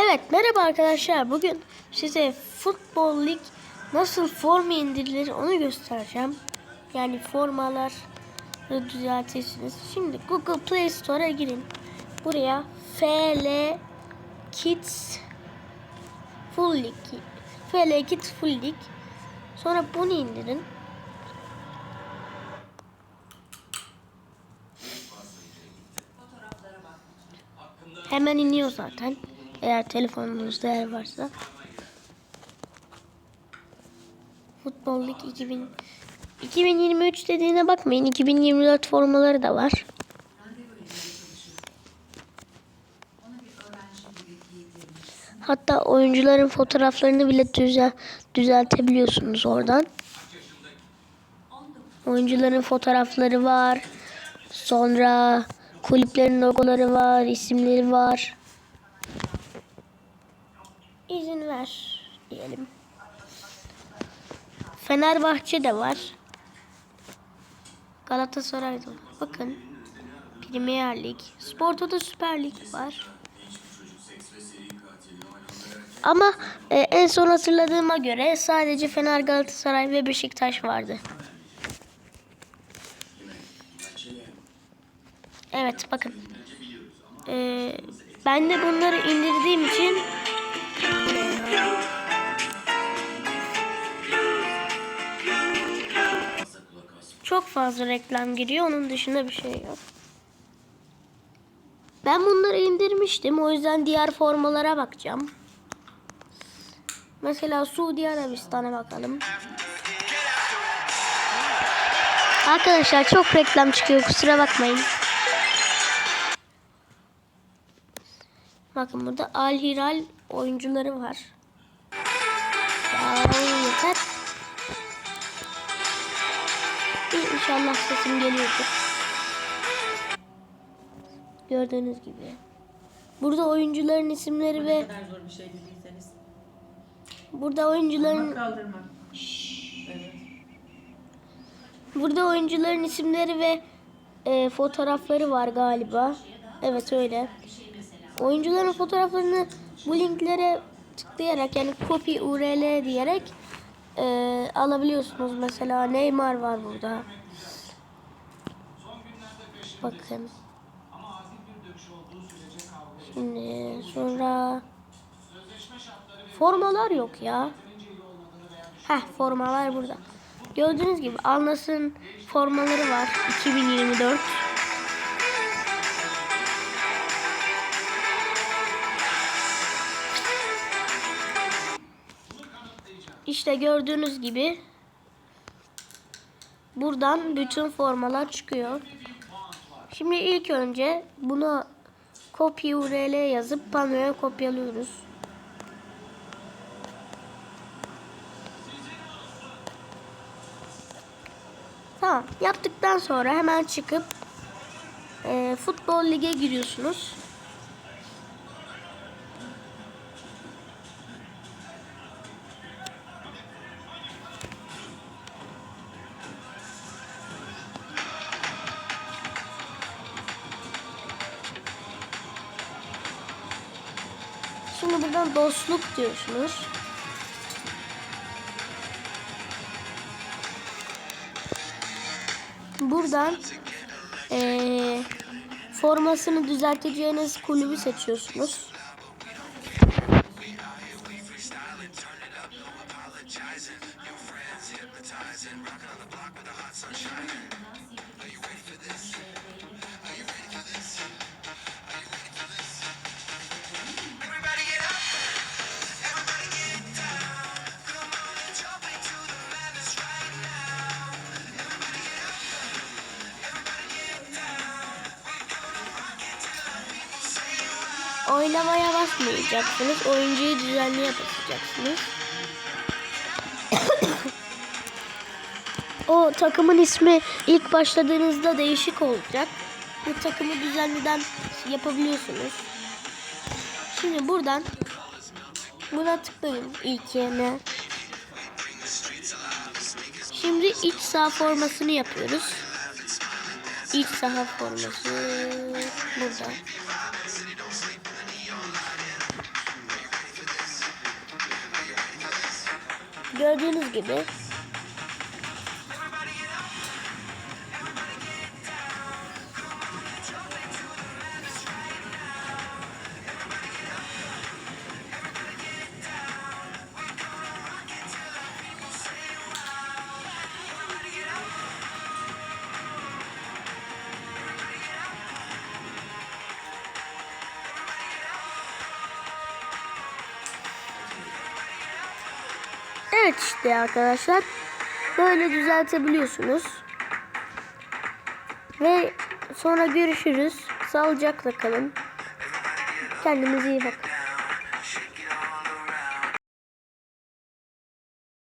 Evet merhaba arkadaşlar. Bugün size futbol lig nasıl forma indirilir onu göstereceğim. Yani formaları düzeltirsiniz. Şimdi Google Play Store'a girin. Buraya FL Kids Full Lig FL Kids Full Lig Sonra bunu indirin. Hemen iniyor zaten. Eğer telefonunuzda yer varsa. Futbol Lig 2000 2023 dediğine bakmayın. 2024 formaları da var. Hatta oyuncuların fotoğraflarını bile düzel düzeltebiliyorsunuz oradan. Oyuncuların fotoğrafları var. Sonra kulüplerin logoları var, isimleri var. İzin ver diyelim. Fenerbahçe de var. Galatasaray da var. Bakın. Premier Lig. Sporto'da Süper Lig var. Ama e, en son hatırladığıma göre sadece Fener, Galatasaray ve Beşiktaş vardı. Evet bakın. Ee, ben de bunları indirdiğim için fazla reklam giriyor. Onun dışında bir şey yok. Ben bunları indirmiştim. O yüzden diğer formalara bakacağım. Mesela Suudi Arabistan'a bakalım. Arkadaşlar çok reklam çıkıyor. Kusura bakmayın. Bakın burada Al Hilal oyuncuları var. Ya yeter. İnşallah sesim geliyordur. Gördüğünüz gibi. Burada oyuncuların isimleri ve Ne kadar zor bir şey dediyseniz. burada oyuncuların Kaldırmak. Evet. burada oyuncuların isimleri ve e, fotoğrafları var galiba. Evet öyle. Oyuncuların fotoğraflarını bu linklere tıklayarak yani copy URL diyerek e, alabiliyorsunuz. Mesela Neymar var burada. Bakın. Şimdi sonra formalar yok ya. Heh formalar burada. Gördüğünüz gibi Alnas'ın formaları var 2024. İşte gördüğünüz gibi buradan bütün formalar çıkıyor. Şimdi ilk önce bunu copy URL yazıp panoya kopyalıyoruz. Tamam. Yaptıktan sonra hemen çıkıp e, futbol lige giriyorsunuz. Şimdi buradan dostluk diyorsunuz. Buradan eee, formasını düzelteceğiniz kulübü seçiyorsunuz. Oynamaya basmayacaksınız. Oyuncuyu düzenliye basacaksınız. o takımın ismi ilk başladığınızda değişik olacak. Bu takımı düzenliden yapabiliyorsunuz. Şimdi buradan buna tıklayın ilk yerine. Şimdi iç saha formasını yapıyoruz. İç saha forması burada. Gördüğünüz gibi Evet işte arkadaşlar. Böyle düzeltebiliyorsunuz. Ve sonra görüşürüz. Sağlıcakla kalın. Kendinize iyi bakın.